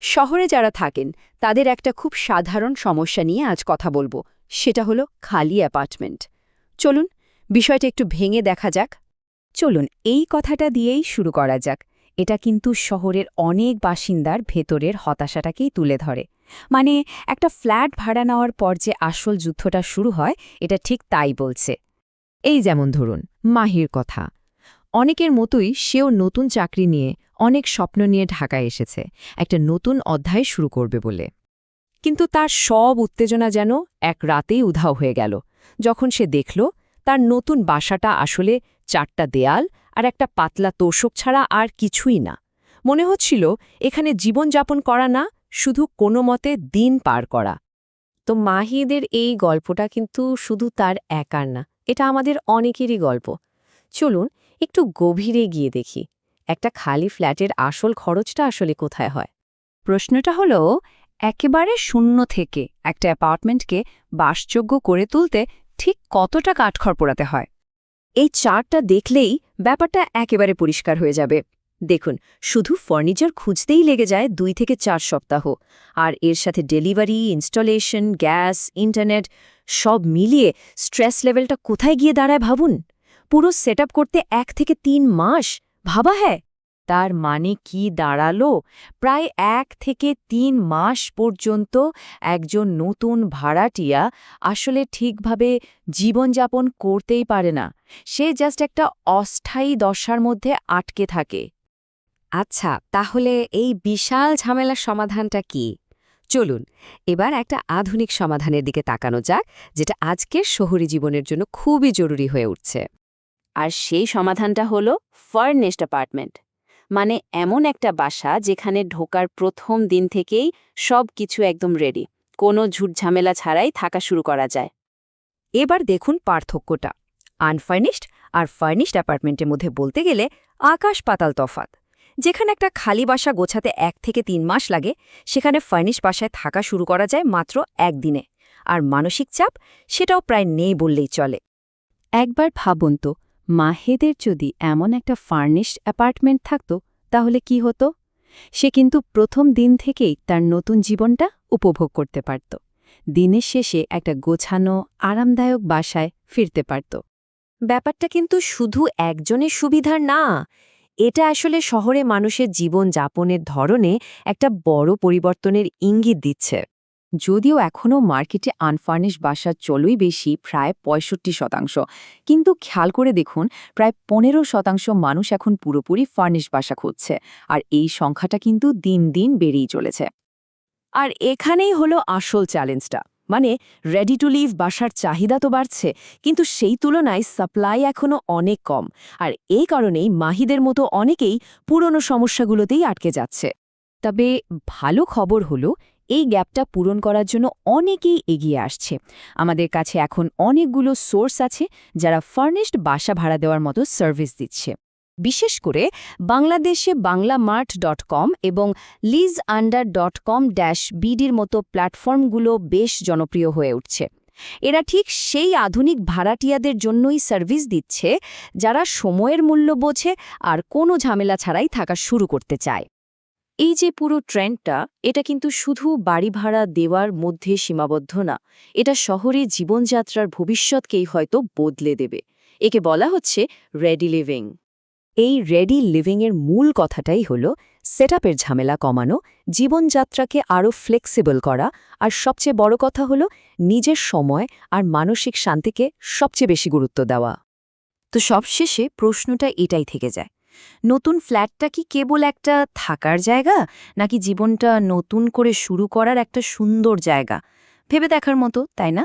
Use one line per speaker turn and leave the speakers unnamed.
শহরে যারা থাকেন, তাদের একটা খুব সাধারণ সমস্যা নিয়ে আজ কথা বলব, সেটা হলো খালি অ্যাপার্টমেন্ট। চলুন, বিষয়টা একটু ভেঙে দেখা যাক।
চলুন, এই কথাটা দিয়েই শুরু করা যাক। এটা কিন্তু শহরের অনেক বাসিন্দার ভেতরের হতাশাটাকেই তুলে ধরে। মানে একটা ফ্ল্যাট ভাড়া নেওয়ার পর যে আসল যুদ্ধটা শুরু হয়, এটা ঠিক তাই বলছে। এই যেমন ধরুন, মাহির কথা। অনেকের মতোই সেও নতুন চাকরি নিয়ে অনেক স্বপ্ন নিয়ে ঢাকায় এসেছে, একটা নতুন অধ্যায় শুরু করবে বলে। কিন্তু তার সব উত্তেজনা যেন এক রাতেই উধাও হয়ে গেল। যখন সে দেখল, তার নতুন বাসাটা আসলে চারটা দেয়াল আর একটা পাতলা তোষক ছাড়া আর কিছুই না। মনে হচ্ছিল, এখানে জীবনযাপন করা না, শুধু কোনো মতে দিন পার করা। তো মাহিদের এই গল্পটা কিন্তু শুধু তার একার না, এটা আমাদের অনেকেরই গল্প। চলুন, একটু গভীরে গিয়ে দেখি। একটা খালি ফ্ল্যাটের আসল খরচটা আসলে কোথায় হয়?
প্রশ্নটা হলো, একেবারে শূন্য থেকে একটা অ্যাপার্টমেন্টকে বাসযোগ্য করে তুলতে ঠিক কতটা কাঠখড় পোড়াতে হয়?
এই চার্টটা দেখলেই ব্যাপারটা একেবারে পরিষ্কার হয়ে যাবে। দেখুন, শুধু ফার্নিচার খুঁজতেই লেগে যায় দুই থেকে চার সপ্তাহ, আর এর সাথে ডেলিভারি, ইনস্টলেশন, গ্যাস, ইন্টারনেট সব মিলিয়ে স্ট্রেস লেভেলটা কোথায় গিয়ে দাঁড়ায় ভাবুন? পুরো সেট করতে এক থেকে তিন মাস ভাবা হ্যাঁ তার মানে কি দাঁড়াল? প্রায় এক থেকে তিন মাস পর্যন্ত একজন নতুন ভাড়াটিয়া আসলে ঠিকভাবে জীবনযাপন করতেই পারে না। সে জাস্ট একটা অস্থায়ী দশার মধ্যে আটকে থাকে। আচ্ছা তাহলে এই বিশাল ঝামেলার সমাধানটা কি? চলুন, এবার একটা আধুনিক সমাধানের দিকে তাকানো যাক, যেটা আজকের শহুরি জীবনের জন্য খুবই জরুরি হয়ে উঠছে। আর সেই সমাধানটা হলো ফার্নেস্ট অ্যাপার্টমেন্ট মানে এমন একটা বাসা যেখানে ঢোকার প্রথম দিন থেকেই সব কিছু একদম রেডি কোনো ঝুটঝামেলা ছাড়াই থাকা শুরু করা যায়। এবার দেখুন পার্থক্যটা আনফার্নিশড আর ফার্নিশড অ্যাপার্টমেন্টের মধ্যে বলতে গেলে আকাশ পাতাল তফাত যেখানে একটা খালি বাসা গোছাতে এক থেকে তিন মাস লাগে, সেখানে ফার্নিশ বাসায় থাকা শুরু করা যায় মাত্র একদিনে, আর মানসিক চাপ সেটাও প্রায় নেই বললেই চলে। একবার ভাবুন তো মাহেদের যদি এমন একটা ফার্নিশড অ্যাপার্টমেন্ট থাকত, তাহলে কি হতো? সে কিন্তু প্রথম দিন থেকেই তার নতুন জীবনটা উপভোগ করতে পারত। দিনের শেষে একটা গোছানো, আরামদায়ক বাসায় ফিরতে পারত। ব্যাপারটা কিন্তু শুধু একজনের সুবিধার না, এটা আসলে শহরে মানুষের জীবন যাপনের ধরনে একটা বড় পরিবর্তনের ইঙ্গিত দিচ্ছে। যদিও এখনও মার্কেটে আনফার্নিশ বাসার চলই বেশি, প্রায় পঁয়ষট্টি শতাংশ। কিন্তু খেয়াল করে দেখুন, প্রায় পনেরো শতাংশ মানুষ এখন পুরোপুরি ফার্নিশ বাসা খুঁজছে, আর এই সংখ্যাটা কিন্তু দিন দিন বেড়েই চলেছে। আর এখানেই হলো আসল চ্যালেঞ্জটা মানে রেডি টু লিভ বাসার চাহিদা তো বাড়ছে, কিন্তু সেই তুলনায় সাপ্লাই এখনও অনেক কম, আর এই কারণেই মাহিদের মতো অনেকেই পুরনো সমস্যাগুলোতেই আটকে যাচ্ছে। তবে ভালো খবর হলো এই গ্যাপটা পূরণ করার জন্য অনেকেই এগিয়ে আসছে। আমাদের কাছে এখন অনেকগুলো সোর্স আছে যারা ফার্নিশড বাসা ভাড়া দেওয়ার মতো সার্ভিস দিচ্ছে। বিশেষ করে বাংলাদেশে বাংলা মার্ট ডট কম এবং lease under dot com dash বিডির মতো প্ল্যাটফর্মগুলো বেশ জনপ্রিয় হয়ে উঠছে। এরা ঠিক সেই আধুনিক ভাড়াটিয়াদের জন্যই সার্ভিস দিচ্ছে, যারা সময়ের মূল্য বোঝে আর কোনো ঝামেলা ছাড়াই থাকা শুরু করতে চায়। এই যে পুরো ট্রেন্ডটা, এটা কিন্তু শুধু বাড়ি ভাড়া দেওয়ার মধ্যে সীমাবদ্ধ না, এটা শহরে জীবনযাত্রার ভবিষ্যৎকেই হয়তো বদলে দেবে। একে বলা হচ্ছে রেডি লিভিং এই রেডি লিভিংয়ের মূল কথাটাই হল সেটআপের ঝামেলা কমানো, জীবনযাত্রাকে আরও ফ্লেক্সিবল করা, আর সবচেয়ে বড় কথা হল, নিজের সময় আর মানসিক শান্তিকে সবচেয়ে বেশি গুরুত্ব দেওয়া। তো সবশেষে প্রশ্নটা এটাই থেকে যায় নতুন ফ্ল্যাটটা কি কেবল একটা থাকার জায়গা, নাকি জীবনটা নতুন করে শুরু করার একটা সুন্দর জায়গা? ভেবে দেখার মতো, তাই না?